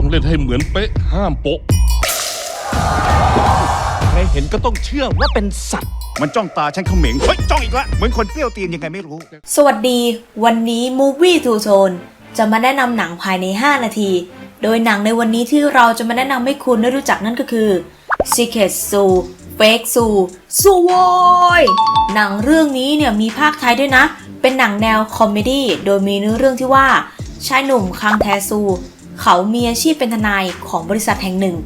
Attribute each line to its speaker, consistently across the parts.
Speaker 1: ต้องเล่นให้เหมือนเป๊ะห้ามโปะ
Speaker 2: ใครเห็นก็ต้องเชื่อว่าเป็นสัตว์
Speaker 3: มันจ้องตาฉันเขม็งเฮ้ยจ้องอีกละเหมือนคนเปรี้ยวตีนยังไงไม่รู้
Speaker 4: สวัสดีวันนี้ Movie Two Tone จะมาแนะนำหนังภายใน 5 นาที โดยหนังในวันนี้ที่เราจะมาแนะนำให้คุณได้รู้จักนั่นก็คือ Secret Zoo Fake Zoo ซูโวยหนังเรื่องนี้เนี่ยมีภาคไทยด้วยนะ เป็นหนังแนวคอมเมดี้โดยมีเนื้อเรื่องที่ว่าชายหนุ่มคังแทซู เขามีอาชีพเป็นทนายของบริษัทแห่งหนึ่ง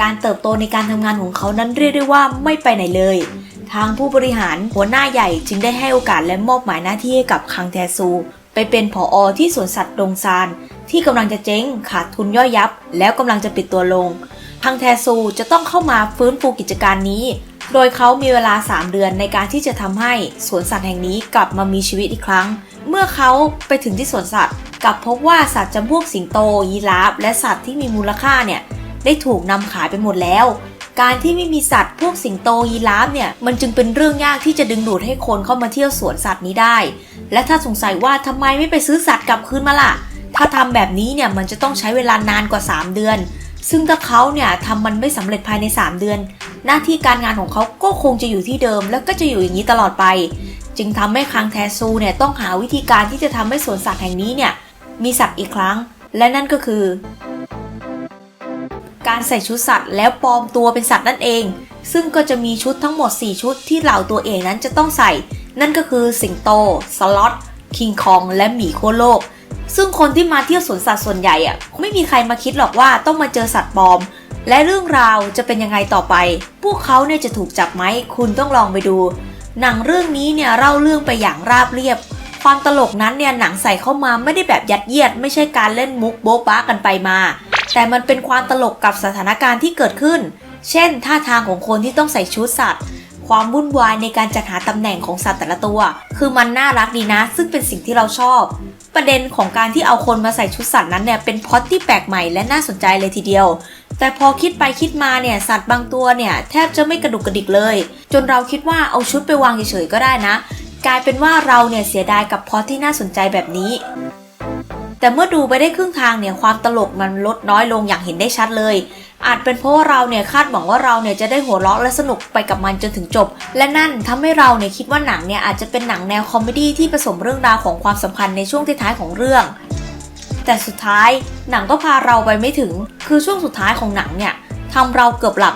Speaker 4: การเติบโตในการทำงานของเขานั้นเรียกได้ว่าไม่ไปไหนเลย ทางผู้บริหารหัวหน้าใหญ่จึงได้ให้โอกาสและมอบหมายหน้าที่ให้กับคังแทซู ไปเป็นผออที่สวนสัตว์ดงซาน ที่กำลังจะเจ๊งขาดทุนย่อยยับ แล้วกำลังจะปิดตัวลงคังแทซูจะต้องเข้ามาฟื้นฟูกิจการนี้ โดยเขามีเวลา 3 เดือนในการที่จะทำให้สวนสัตว์แห่งนี้กลับมามีชีวิตอีกครั้ง เมื่อเขาไปถึงที่สวนสัตว์กลับพบว่าสัตว์จำพวกสิงโต ยีราฟ และสัตว์ที่มีมูลค่าเนี่ยได้ถูกนำขายไปหมดแล้ว การที่ไม่มีสัตว์พวกสิงโตยีราฟเนี่ยมันจึงเป็นเรื่องยากที่จะดึงดูดให้คนเข้ามาเที่ยวสวนสัตว์นี้ได้ และถ้าสงสัยว่าทำไมไม่ไปซื้อสัตว์กลับคืนมาล่ะ ถ้าทำแบบนี้เนี่ยมันจะต้องใช้เวลานานกว่า 3 เดือน ซึ่งถ้าเขาเนี่ยทำมันไม่สำเร็จภายใน 3 เดือน หน้าที่การงานของเขาก็คงจะอยู่ที่เดิม แล้วก็จะอยู่อย่างนี้ตลอดไป จึงทำให้คังแทซูเนี่ยต้องหาวิธีการที่จะทำให้สวนสัตว์แห่งนี้เนี่ยมีสัตว์อีกครั้ง และนั่นก็คือ การใส่ชุดสัตว์แล้วปลอมตัวเป็นสัตว์นั่นเอง ซึ่งก็จะมีชุดทั้งหมด 4 ชุดที่เหล่าตัวเองนั้นจะต้องใส่ นั่นก็คือสิงโต สล็อต คิงคอง และหมีโคโลก ซึ่งคนที่มาเที่ยวสวนสัตว์ส่วนใหญ่อะไม่มีใครมาคิดหรอกว่าต้องมาเจอสัตว์ปลอมและเรื่องราวจะเป็นยังไงต่อไป พวกเขาเนี่ยจะถูกจับไหม คุณต้องลองไปดู หนังเรื่องนี้เนี่ยเล่าเรื่องไปอย่างราบเรียบ ความตลกนั้นเนี่ยหนังใส่เข้ามาไม่ได้แบบยัดเยียด ไม่ใช่การเล่นมุกโบ๊ะบ้ากันไปมา แต่มันเป็นความตลกกับสถานการณ์ที่เกิดขึ้น เช่น ท่าทางของคนที่ต้องใส่ชุดสัตว์ความวุ่นวายในการจัดหาตำแหน่งของสัตว์แต่ละตัว คือมันน่ารักดีนะ ซึ่งเป็นสิ่งที่เราชอบ ประเด็นของการที่เอาคนมาใส่ชุดสัตว์นั้นเนี่ยเป็นพล็อตที่แปลกใหม่และน่าสนใจเลยทีเดียว แต่พอคิดไปคิดมาเนี่ยสัตว์บางตัวเนี่ยแทบจะไม่กระดุกกระดิกเลย จนเราคิดว่าเอาชุดไปวางเฉยๆก็ได้นะ กลายเป็นว่าเราเนี่ยเสียดายกับพอที่น่าสนใจแบบนี้ แต่เมื่อดูไปได้ครึ่งทางเนี่ยความตลกมันลดน้อยลงอย่างเห็นได้ชัดเลย อาจเป็นเพราะว่าเราเนี่ยคาดหวังว่าเราเนี่ยจะได้หัวเราะและสนุกไปกับมันจนถึงจบ และนั่นทำให้เราเนี่ยคิดว่าหนังเนี่ยอาจจะเป็นหนังแนวคอมเมดี้ที่ผสมเรื่องราวของความสัมพันธ์ในช่วงท้ายๆของเรื่อง แต่สุดท้ายหนังก็พาเราไปไม่ถึง คือช่วงสุดท้ายของหนังเนี่ยทำเราเกือบหลับ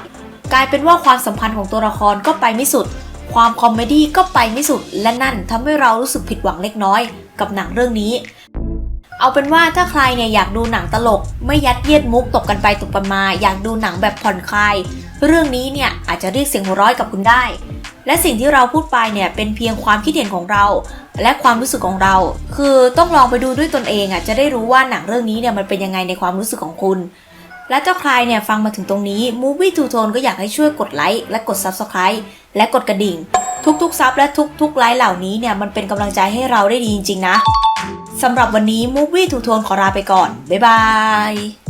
Speaker 4: กลายเป็นว่าความสัมพันธ์ของตัวละครก็ไปไม่สุด ความคอมเมดี้ก็ไปไม่สุด และนั่นทำให้เรารู้สึกผิดหวังเล็กน้อย กับหนังเรื่องนี้ เอาเป็นว่าถ้าใครเนี่ยอยากดูหนังตลก ไม่ยัดเยียดมุกตกกันไปตกกันมา อยากดูหนังแบบผ่อนคลาย เรื่องนี้เนี่ยอาจจะเรียกเสียงหัวเร้อยกับคุณได้ และสิ่งที่เราพูดไปเนี่ยเป็นเพียงความคิดเห็นของเรา และความรู้สึกของเรา คือต้องลองไปดูด้วยตนเองอะจะได้รู้ว่าหนังเรื่องนี้เนี่ยมันเป็นยังไงในความรู้สึกของคุณและเจ้าใครเนี่ยฟังมาถึงตรงนี้ Movie to Tone ก็อยากให้ช่วยกดไลค์และกด Subscribe และกดกระดิ่ง ทุกๆซับและทุกๆไลค์เหล่านี้เนี่ยมันเป็นกำลังใจให้เราได้ดีจริงๆนะสำหรับวันนี้ Movie to Tone ขอลาไปก่อน บ๊ายบาย